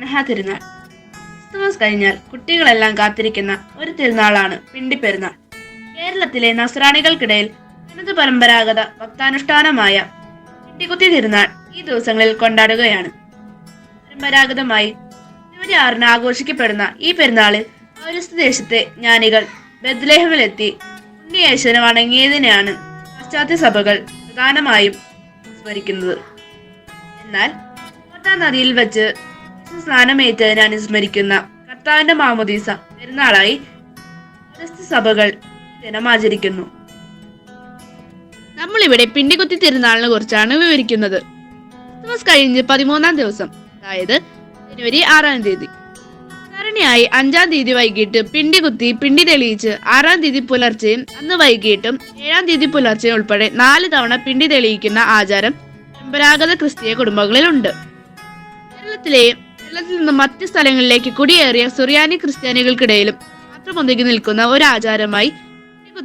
അനഹ തിരുനാൾ Christmas കഴിഞ്ഞാൽ കുട്ടികളെല്ലാം കാത്തിരിക്കുന്ന ഒരു തിരുനാളാണ് പിണ്ടിപ്പെരുന്നാൾ കേരളത്തിലെ നസ്രാണികൾക്കിടയിൽ തനത് പരമ്പരാഗത ഭക്താനുഷ്ഠാനമായ പിണ്ടികുത്തി തിരുനാൾ ഈ ദിവസങ്ങളിൽ കൊണ്ടാടുകയാണ്. പരമ്പരാഗതമായി ജനുവരി ആറിന് ആഘോഷിക്കപ്പെടുന്ന ഈ പെരുന്നാളിൽ പൗരസ്ത്യ ദേശത്തെ ജ്ഞാനികൾ ബദ്ലേഹമിലെത്തി ഉണ്ണിയേശുവിനെ വണങ്ങിയതിനെയാണ് പാശ്ചാത്യ സഭകൾ പ്രധാനമായും സ്മരിക്കുന്നത്. എന്നാൽ നദിയിൽ വെച്ച് സ്നാനമേറ്റതിനെ അനുസ്മരിക്കുന്ന കർത്താവിന്റെ മാമോദീസ പെരുന്നാളായി സഭകൾ ദിനമാചരിക്കുന്നു നമ്മളിവിടെ പിണ്ടികുത്തി തിരുനാളിനെ കുറിച്ചാണ് വിവരിക്കുന്നത്. ക്രിസ്മസ് കഴിഞ്ഞ് പതിമൂന്നാം ദിവസം അതായത് ജനുവരി ആറാം തീയതി. സാധാരണയായി അഞ്ചാം തീയതി വൈകിട്ട് പിണ്ടികുത്തി പിണ്ടി തെളിയിച്ച് ആറാം തീയതി പുലർച്ചെയും അന്ന് വൈകിട്ടും ഏഴാം തീയതി പുലർച്ചെയും ഉൾപ്പെടെ നാല് തവണ പിണ്ടി തെളിയിക്കുന്ന ആചാരം പരമ്പരാഗത ക്രിസ്തീയ കുടുംബങ്ങളിലുണ്ട്. കേരളത്തിലെയും കേരളത്തിൽ നിന്ന് മറ്റ് സ്ഥലങ്ങളിലേക്ക് കുടിയേറിയ സുറിയാനി ക്രിസ്ത്യാനികൾക്കിടയിലും മാത്രം ഒതുങ്ങി നിൽക്കുന്ന ഒരു ആചാരമായി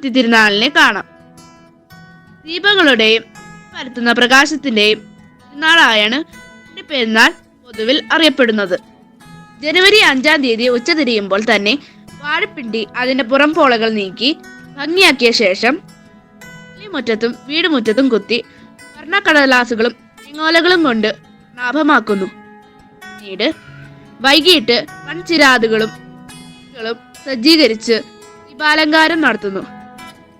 തിരുനാളിനെ കാണാം. ദീപങ്ങളുടെയും പരത്തുന്ന പ്രകാശത്തിന്റെയും തിരുനാളായാണ് പെരുന്നാൾ പൊതുവിൽ അറിയപ്പെടുന്നത്. ജനുവരി അഞ്ചാം തീയതി ഉച്ചതിരിയുമ്പോൾ തന്നെ വാഴപ്പിണ്ടി അതിന്റെ പുറംപോളകൾ നീക്കി ഭംഗിയാക്കിയ ശേഷം മുറ്റത്തും വീടുമുറ്റത്തും കുത്തി വർണക്കടലാസുകളും തെങ്ങോലകളും കൊണ്ട് ലാഭമാക്കുന്നു പിന്നീട് വൈകിട്ട് വൻചിരാതുകളും കളും സജ്ജീകരിച്ച് ദീപാലങ്കാരം നടത്തുന്നു.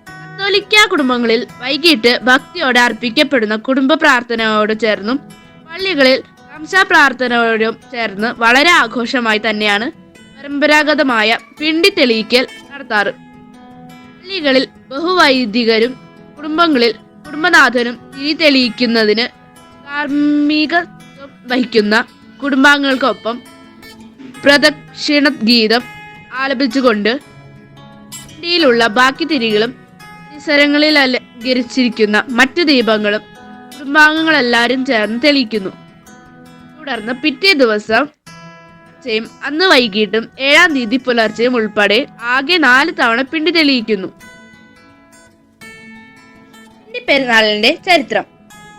കത്തോലിക്ക കുടുംബങ്ങളിൽ വൈകിട്ട് ഭക്തിയോടെ അർപ്പിക്കപ്പെടുന്ന കുടുംബ പ്രാർത്ഥനയോട് ചേർന്നും പള്ളികളിൽ വംശപ്രാർത്ഥനയോടും ചേർന്ന് വളരെ ആഘോഷമായി തന്നെയാണ് പരമ്പരാഗതമായ പിണ്ടി തെളിയിക്കൽ നടത്താറ്. പള്ളികളിൽ ബഹുവൈദികരും കുടുംബങ്ങളിൽ കുടുംബനാഥനും തിരി തെളിയിക്കുന്നതിന് കാർമ്മികത്വം വഹിക്കുന്ന കുടുംബാംഗങ്ങൾക്കൊപ്പം പ്രദക്ഷിണ ഗീതം ആലപിച്ചുകൊണ്ട് ഇന്ത്യയിലുള്ള ബാക്കി തിരികളും പരിസരങ്ങളിൽ അലങ്കരിച്ചിരിക്കുന്ന മറ്റു ദീപങ്ങളും കുടുംബാംഗങ്ങളെല്ലാവരും ചേർന്ന് തെളിയിക്കുന്നു. തുടർന്ന് പിറ്റേ ദിവസം ചെയ്യും അന്ന് വൈകിട്ടും ഏഴാം തീയതി പുലർച്ചെയും ഉൾപ്പെടെ ആകെ നാല് തവണ പിണ്ടി തെളിയിക്കുന്നു. പെരുന്നാളിന്റെ ചരിത്രം.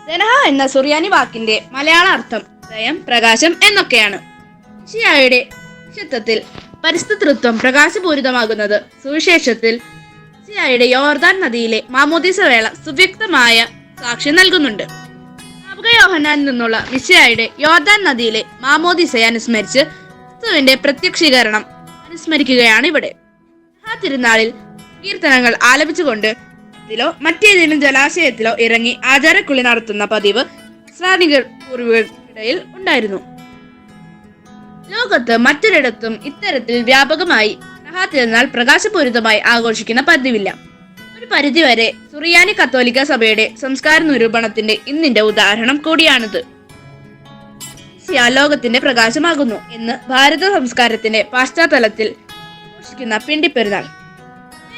ദനഹ എന്ന സുറിയാനി വാക്കിന്റെ മലയാള അർത്ഥം ദയം പ്രകാശം എന്നൊക്കെയാണ്. ഷിയായുടെ വിശുദ്ധത്തിൽ പരിസ്ഥിതൃത്വം പ്രകാശപൂരിതമാകുന്നത്. സുവിശേഷത്തിൽ ഷിയായുടെ യോർദാൻ നദിയിലെ മാമോദീസ വേള സുവ്യക്തമായ സാക്ഷ്യം നൽകുന്നുണ്ട്. യോഹന്നാനിൽ നിന്നുള്ള മിശയായുടെ യോർദാൻ നദിയിലെ മാമോദിസയെ അനുസ്മരിച്ച് ക്രിസ്തുവിന്റെ പ്രത്യക്ഷീകരണം അനുസ്മരിക്കുകയാണ് ഇവിടെ ആ തിരുനാളിൽ കീർത്തനങ്ങൾ ആലപിച്ചുകൊണ്ട് ത്തിലോ മറ്റേതെങ്കിലും ജലാശയത്തിലോ ഇറങ്ങി ആചാരക്കുള്ളി നടത്തുന്ന പതിവ് ഇസ്ലാമിക പൂർവികർക്കിടയിൽ ഉണ്ടായിരുന്നു. ലോകത്ത് മറ്റൊരിടത്തും ഇത്തരത്തിൽ വ്യാപകമായി നഹാ തിരുനാൾ പ്രകാശപൂരിതമായി ആഘോഷിക്കുന്ന പതിവില്ല ഒരു പരിധിവരെ സുറിയാനി കത്തോലിക്ക സഭയുടെ സംസ്കാര നിരൂപണത്തിന്റെ ഇന്നിന്റെ ഉദാഹരണം കൂടിയാണിത്. ലോകത്തിന്റെ പ്രകാശമാകുന്നു എന്ന് ഭാരത സംസ്കാരത്തിന്റെ പശ്ചാത്തലത്തിൽ ആഘോഷിക്കുന്ന പിണ്ടിപ്പെരുന്നാൾ.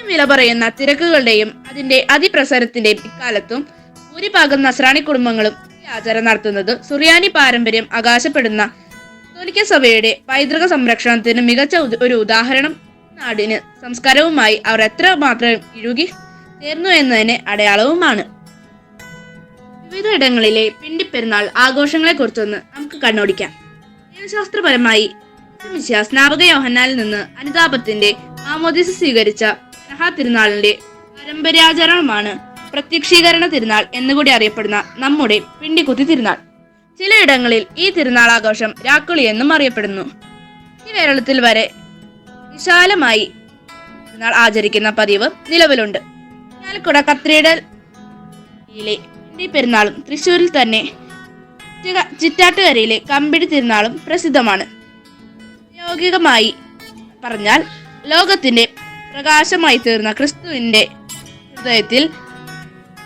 വില പറയുന്ന തിരക്കുകളുടെയും അതിന്റെ അതിപ്രസരത്തിന്റെയും ഇക്കാലത്തും ഭൂരിഭാഗം നസ്രാണി കുടുംബങ്ങളും ആചാരം നടത്തുന്നത്. സുറിയാനി പാരമ്പര്യം അകാശപ്പെടുന്ന കത്തോലിക്ക സഭയുടെ പൈതൃക സംരക്ഷണത്തിന് മികച്ച ഒരു ഉദാഹരണം നാടിന്. സംസ്കാരവുമായി അവർ എത്ര മാത്രം ഇഴുകി ചേർന്നു എന്നതിന് അടയാളവുമാണ്. വിവിധ ഇടങ്ങളിലെ പിണ്ടിപ്പെരുന്നാൾ ആഘോഷങ്ങളെ കുറിച്ചൊന്ന് നമുക്ക് കണ്ണോടിക്കാം. ജീവശാസ്ത്രപരമായി സ്നാപക യോഹന്നാലിൽ നിന്ന് അനുതാപത്തിന്റെ ആമോദിസ് സ്വീകരിച്ച മഹാതിരുനാളിന്റെ തിരുനാളിന്റെ പാരമ്പര്യാചരണമാണ് പ്രത്യക്ഷീകരണ തിരുനാൾ എന്നുകൂടി അറിയപ്പെടുന്ന നമ്മുടെ പിണ്ടിക്കുത്തി തിരുനാൾ. ചിലയിടങ്ങളിൽ ഈ തിരുനാൾ ആഘോഷം രാക്കുളി എന്നും അറിയപ്പെടുന്നു. ഈ കേരളത്തിൽ വരെ വിശാലമായി തിരുനാൾ ആചരിക്കുന്ന പതിവ് നിലവിലുണ്ട്. ആലക്കുട കത്രീഡയിലെ പിണ്ടി പെരുന്നാളും തൃശ്ശൂരിൽ തന്നെ ചിറ്റ- ചിറ്റാട്ടുകരയിലെ കമ്പിടി തിരുനാളും പ്രസിദ്ധമാണ്. പ്രായോഗികമായി പറഞ്ഞാൽ ലോകത്തിന്റെ പ്രകാശമായി തീർന്ന ക്രിസ്തുവിന്റെ ഹൃദയത്തിൽ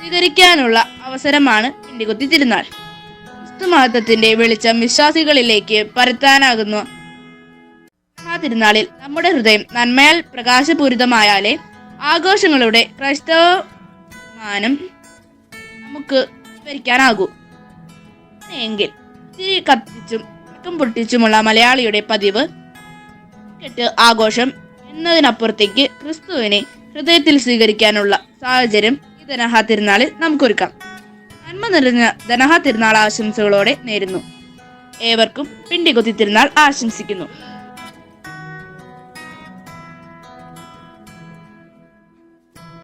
സ്വീകരിക്കാനുള്ള അവസരമാണ് പിണ്ടികുത്തി തിരുനാൾ. ക്രിസ്തു മഹത്വത്തിന്റെ വെളിച്ചം വിശ്വാസികളിലേക്ക് പരത്താനാകുന്നു. ആ തിരുനാളിൽ നമ്മുടെ ഹൃദയം നന്മയാൽ പ്രകാശപൂരിതമായാലേ ആഘോഷങ്ങളുടെ ക്രൈസ്തവ മാനം നമുക്ക് വിവരിക്കാനാകൂ എങ്കിൽ തിരി കത്തിച്ചും പടക്കം പൊട്ടിച്ചുമുള്ള മലയാളിയുടെ പതിവ് കെട്ട് ആഘോഷം എന്നതിനപ്പുറത്തേക്ക് ക്രിസ്തുവിനെ ഹൃദയത്തിൽ സ്വീകരിക്കാനുള്ള സാഹചര്യം ഈ ധനഹാ തിരുനാളിൽ നമുക്കൊരുക്കാം. നന്മ നിറഞ്ഞ ധനഹാ തിരുനാൾ ആശംസകളോടെ നേരുന്നു. ഏവർക്കും പിണ്ടികുത്തി തിരുനാൾ ആശംസിക്കുന്നു.